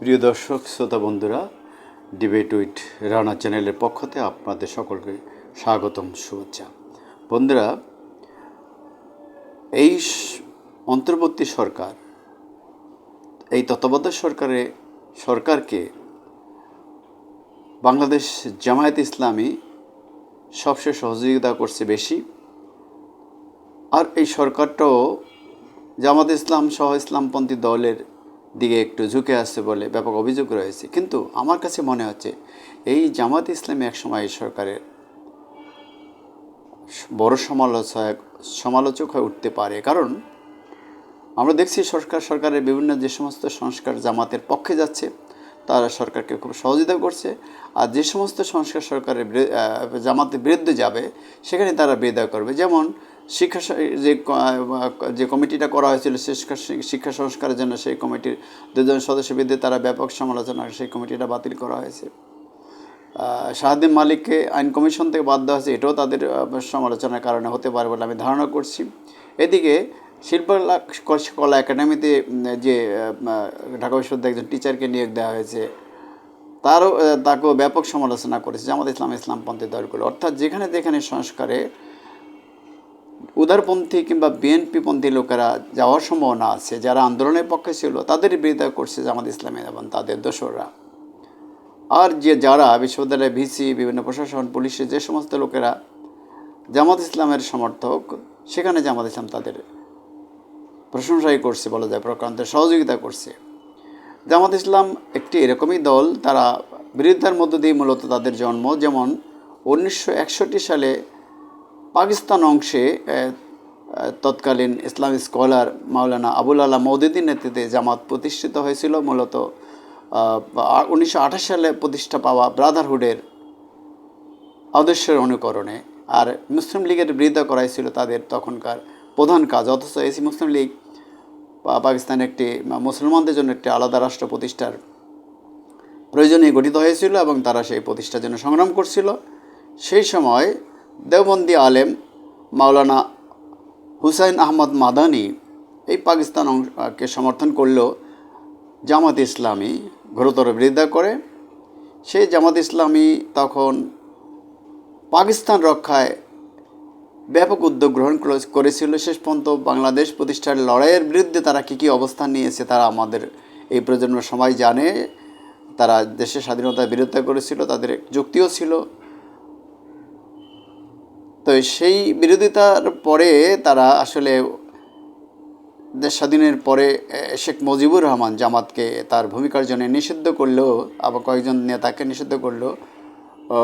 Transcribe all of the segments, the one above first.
প্রিয় দর্শক, শ্রোতা বন্ধুরা ডিবেট উইথ রানা চ্যানেলের পক্ষতে আপনাদের সকলকে স্বাগতম, শুভেচ্ছা। বন্ধুরা, এই অন্তর্বর্তী সরকার, এই তত্ত্বাবধায়ক সরকারে, সরকারকে বাংলাদেশ জামায়াত ইসলামী সবচেয়ে সহযোগিতা করছে বেশি। আর এই সরকারটাও জামাত ইসলাম সহ ইসলামপন্থী দলের দিকে একটু ঝুঁকে আসছে বলে ব্যাপক অভিযোগ রয়েছে। কিন্তু আমার কাছে মনে হচ্ছে এই জামাত ইসলামী একসময় সরকারের বড় সমালোচক সমালোচক হয়ে উঠতে পারে। কারণ আমরা দেখছি সরকার, সরকারের বিভিন্ন যে সমস্ত সংস্কার জামাতের পক্ষে যাচ্ছে, তারা সরকারকে খুব সহযোগিতা করছে। আর যে সমস্ত সংস্কার সরকারের জামাতের বিরুদ্ধে যাবে, সেখানে তারা বিরোধিতা করবে। যেমন শিক্ষা যে যে কমিটিটা করা হয়েছিল শিক্ষা সংস্কারের জন্য সেই কমিটির দুজন সদস্য বিরুদ্ধে তারা ব্যাপক সমালোচনা সেই কমিটিটা বাতিল করা হয়েছে। শাহাদিন মালিককে আইন কমিশন থেকে বাদ দেওয়া হয়েছে, এটাও তাদের সমালোচনার কারণে হতে পারে বলে আমি ধারণা করছি। এদিকে শিল্পকলা কলা একাডেমিতে যে ঢাকা বিশ্ববিদ্যালয়ের একজন টিচারকে নিয়োগ দেওয়া হয়েছে, তারও তাকেও ব্যাপক সমালোচনা করেছে জামাত ইসলাম ইসলামপন্থী দলগুলো। অর্থাৎ যেখানে যেখানে সংস্কারে উদারপন্থী কিংবা বিএনপিপন্থী লোকেরা যাওয়ার সম্ভাবনা আছে, যারা আন্দোলনের পক্ষে ছিল, তাদের বিরোধিতা করছে জামাত ইসলামী এবং তাদের দোসররা। আর যে যারা বিশ্ববিদ্যালয়ে, ভিসি, বিভিন্ন প্রশাসন পুলিশের যে সমস্ত লোকেরা জামাত ইসলামের সমর্থক, সেখানে জামাত ইসলাম তাদের প্রশংসাই করছে বলা যায় প্রকান্তের সহযোগিতা করছে। জামাত ইসলাম একটি এরকমই দল, তারা বিরোধিতার মধ্য দিয়ে মূলত তাদের জন্ম, যেমন উনিশশো একষট্টি সালে পাকিস্তান অংশে তৎকালীন ইসলামিক স্কলার মাওলানা আবুল আলা মৌদুদ্দিন নেতৃত্বে জামাত প্রতিষ্ঠিত হয়েছিল। মূলত উনিশশো আঠাশ সালে প্রতিষ্ঠা পাওয়া ব্রাদারহুডের আদর্শের অনুকরণে। আর মুসলিম লীগের বিরোধিতা করাই ছিল তাদের তখনকার প্রধান কাজ। অথচ এসি মুসলিম লীগ পাকিস্তানে একটি মুসলমানদের জন্য একটি আলাদা রাষ্ট্র প্রতিষ্ঠার প্রয়োজনে গঠিত হয়েছিল এবং তারা সেই প্রতিষ্ঠার জন্য সংগ্রাম করছিল। সেই সময় দেওবন্দি আলেম মাওলানা হুসাইন আহমদ মাদানি এই পাকিস্তান অংশকে সমর্থন করলেও জামাত ইসলামী ঘোরতর বিরোধিতা করে। সেই জামাত ইসলামী তখন পাকিস্তান রক্ষায় ব্যাপক উদ্যোগ গ্রহণ করে- করেছিল। শেষ পর্যন্ত বাংলাদেশ প্রতিষ্ঠার লড়াইয়ের বিরুদ্ধে তারা কী কী অবস্থান নিয়েছে তারা আমাদের এই প্রজন্ম সবাই জানে। তারা দেশের স্বাধীনতার বিরোধিতা করেছিল, তাদের যুক্তিও ছিল। তো সেই বিরোধিতার পরে তারা আসলে দেশ স্বাধীনের পরে শেখ মুজিবুর রহমান জামাতকে তার ভূমিকার জন্য নিষিদ্ধ করলেও আবার কয়েকজন নেতাকে নিষিদ্ধ ও,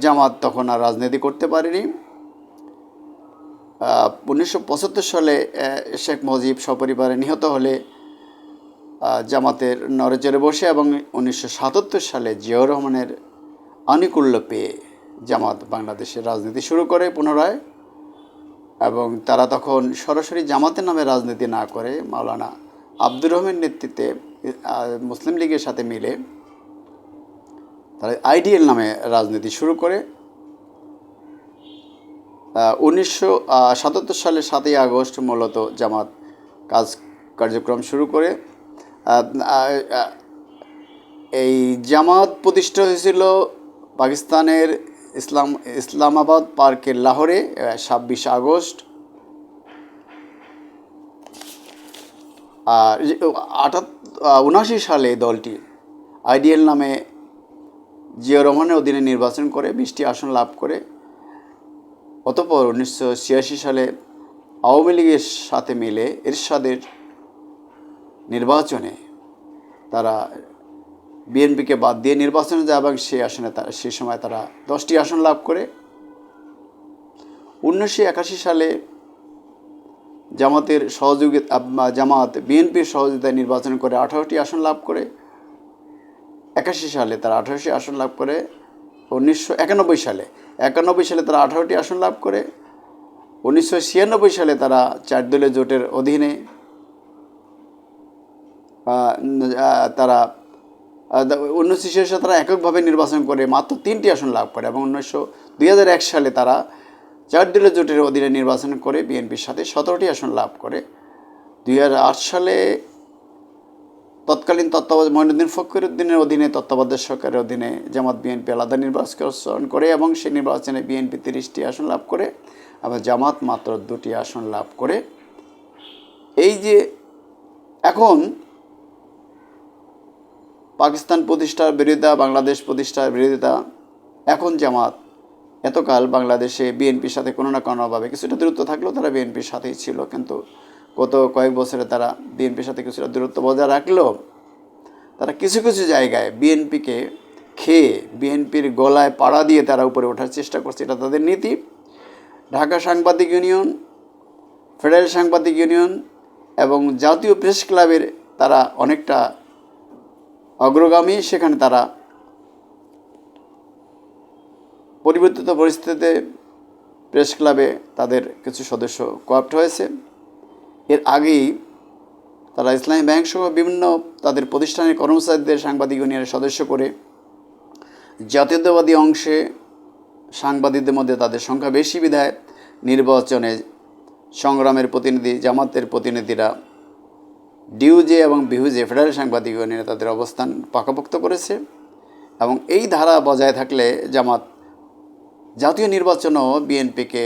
জামাত তখন আর রাজনীতি করতে পারেনি। উনিশশো পঁচাত্তর সালে শেখ মুজিব সপরিবারে নিহত হলে জামাতের নরচরে বসে এবং উনিশশো সাতাত্তর সালে জিয়াউর রহমানের আনুকূল্য পেয়ে জামাত বাংলাদেশের রাজনীতি শুরু করে পুনরায় এবং তারা তখন সরাসরি জামাতের নামে রাজনীতি না করে মাওলানা আব্দুর রহমানের নেতৃত্বে মুসলিম লীগের সাথে মিলে তারা আইডিএল নামে রাজনীতি শুরু করে। উনিশশো সাতাত্তর সালের সাতই আগস্ট মূলত জামাত কাজ কার্যক্রম শুরু করে। এই জামাত প্রতিষ্ঠা হয়েছিল পাকিস্তানের ইসলাম, ইসলামাবাদ পার্কের লাহোরে ছাব্বিশ আগস্ট। আর আটাত উনাশি সালে দলটি আইডিএল নামে জিয়া রহমানের অধীনে নির্বাচন করে, বিশটি আসন লাভ করে। অতপর উনিশশো ছিয়াশি সালে আওয়ামী লীগের সাথে মিলে এরশাদের নির্বাচনে তারা বিএনপিকে বাদ দিয়ে নির্বাচনে যায় এবং সেই আসনে তারা সেই সময় তারা দশটি আসন লাভ করে। উনিশশো একাশি সালে জামাতের সহযোগিতা জামাত বিএনপির সহযোগিতায় নির্বাচন করে আঠারোটি আসন লাভ করে। একাশি সালে তারা আঠারোটি আসন লাভ করে। উনিশশো একানব্বই সালে একানব্বই সালে তারা আঠারোটি আসন লাভ করে। উনিশশো ছিয়ানব্বই সালে তারা চার দলীয় জোটের অধীনে তারা উনিশশো ছিয়াশি তারা এককভাবে নির্বাচন করে মাত্র তিনটি আসন লাভ করে এবং উনিশশো দুই সালে তারা চার দলীয় জোটের অধীনে নির্বাচন করে বিএনপির সাথে সতেরোটি আসন লাভ করে। দুই হাজার আট সালে তৎকালীন তত্ত্বাবধায়ক মঈনুদ্দিন ফখরুদ্দিনের অধীনে তত্ত্বাবধায়ক সরকারের অধীনে জামাত বিএনপি আলাদা নির্বাচন করে এবং সেই নির্বাচনে বিএনপি তিরিশটি আসন লাভ করে এবং জামাত মাত্র দুটি আসন লাভ করে। এই যে এখন পাকিস্তান প্রতিষ্ঠার বিরোধিতা, বাংলাদেশ প্রতিষ্ঠার বিরোধিতা, এখন জামাত, এতকাল বাংলাদেশে বিএনপির সাথে কোনো না কোনোভাবে কিছুটা দূরত্ব থাকলেও তারা বিএনপির সাথেই ছিল, কিন্তু গত কয়েক বছরে তারা বিএনপির সাথে কিছুটা দূরত্ব বজায় রাখলেও তারা কিছু কিছু জায়গায় বিএনপিকে খেয়ে বিএনপির গলায় পাড়া দিয়ে তারা উপরে ওঠার চেষ্টা করছে। এটা তাদের নীতি। ঢাকা সাংবাদিক ইউনিয়ন, ফেডারেল সাংবাদিক ইউনিয়ন এবং জাতীয় প্রেস ক্লাবের তারা অনেকটা অগ্রগামী, সেখানে তারা পরিবর্তিত পরিস্থিতিতে প্রেস ক্লাবে তাদের কিছু সদস্য কোয়াপ্ট হয়েছে। এর আগেই তারা ইসলামী ব্যাংক সহ বিভিন্ন তাদের প্রতিষ্ঠানের কর্মচারীদের সাংবাদিক ইউনিয়নের সদস্য করে জাতীয়তাবাদী অংশে সাংবাদিকদের মধ্যে তাদের সংখ্যা বেশি। বিধায় নির্বাচনে সংগ্রামের প্রতিনিধি, জামাতের প্রতিনিধিরা ডিউজে এবং বিহুজে ফেডারেল সাংবাদিক ইউনিয়নে তাদের অবস্থান পাকাপোক্ত করেছে এবং এই ধারা বজায় থাকলে জামাত জাতীয় নির্বাচনও বিএনপিকে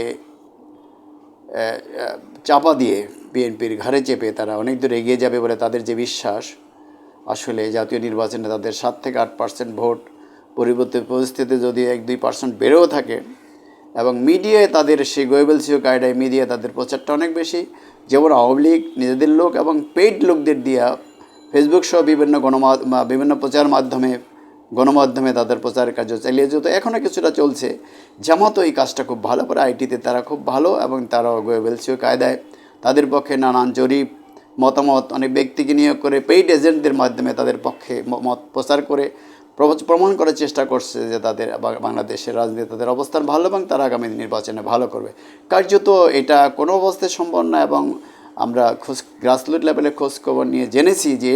চাপা দিয়ে বিএনপির ঘাড়ে চেপে তারা অনেক দূর এগিয়ে যাবে বলে তাদের যে বিশ্বাস, আসলে জাতীয় নির্বাচনে তাদের সাত থেকে আট পার্সেন্ট ভোট, পরিবর্তিত পরিস্থিতিতে যদি এক দুই পার্সেন্ট বেড়েও থাকে এবং মিডিয়ায় তাদের সেই গোয়েবেলসীয় কায়দায় মিডিয়া তাদের প্রচারটা অনেক বেশি যেমন আওয়ামী লীগ, নিজেদের লোক এবং পেইড লোকদের দিয়া ফেসবুক সহ বিভিন্ন গণমাধ্যম বিভিন্ন প্রচার মাধ্যমে, গণমাধ্যমে তাদের প্রচার কার্য চালিয়ে যেত। এখনও কিছুটা চলছে। জামাতও এই কাজটা খুব ভালো করে। আইটিতে তারা খুব ভালো এবং তারাও গোয়েবেলসীয় কায়দায়। তাদের পক্ষে নানান জরিপ, মতামত, অনেক ব্যক্তিকে নিয়োগ করে পেইড এজেন্টদের মাধ্যমে তাদের পক্ষে মত প্রচার করে প্রমাণ করার চেষ্টা করছে যে তাদের বাংলাদেশের রাজনীতি, তাদের অবস্থান ভালো এবং তারা আগামী নির্বাচনে ভালো করবে। কার্যত এটা কোনো অবস্থায় সম্ভব না এবং আমরা খোঁজ গ্রাসরুট লেভেলে খোঁজখবর নিয়ে জেনেছি যে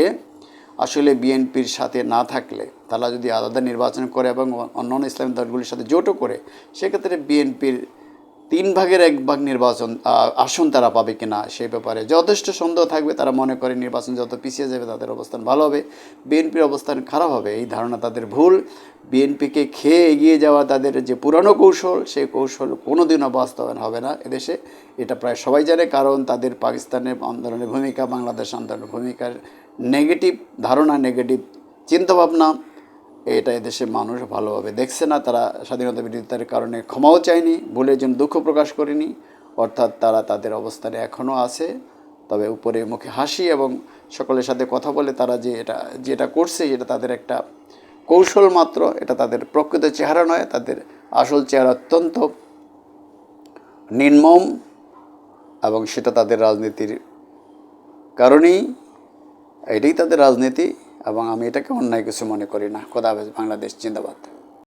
আসলে বিএনপির সাথে না থাকলে, তারা যদি আলাদা নির্বাচন করে এবং অন্য অন্য ইসলামী দলগুলির সাথে জোটও করে, সেক্ষেত্রে বিএনপির তিন ভাগের এক ভাগ নির্বাচন আসন তারা পাবে কিনা সেই ব্যাপারে যথেষ্ট সন্দেহ থাকবে। তারা মনে করে নির্বাচন যত পিছিয়ে যাবে তাদের অবস্থান ভালো হবে। বিএনপির অবস্থান খারাপ হবে, এই ধারণা তাদের ভুল। বিএনপিকে খেয়ে এগিয়ে যাওয়া তাদের যে পুরানো কৌশল সেই কৌশল কোনোদিনও বাস্তবায়ন হবে না এদেশে। এটা প্রায় সবাই জানে, কারণ তাদের পাকিস্তানের আন্দোলনের ভূমিকা, বাংলাদেশ আন্দোলনের ভূমিকার নেগেটিভ ধারণা নেগেটিভ চিন্তাভাবনা এটা এদেশে মানুষ ভালোভাবে দেখছে না, তারা স্বাধীনতা বিরোধিতার কারণে ক্ষমাও চায়নি ভুলের জন্য দুঃখ প্রকাশ করেনি, অর্থাৎ তারা তাদের অবস্থানে এখনও আছে, তবে উপরে মুখে হাসি এবং সকলের সাথে কথা বলে তারা যে এটা, যেটা করছে, এটা তাদের একটা কৌশল মাত্র, এটা তাদের প্রকৃত চেহারা নয়, তাদের আসল চেহারা অত্যন্ত নির্মম এবং সেটা তাদের রাজনীতির কারণেই, এটাই তাদের রাজনীতি। এবং আমি এটাকে অন্যায় কিছু মনে করি না। খোদা বাংলাদেশ জিন্দাবাদ।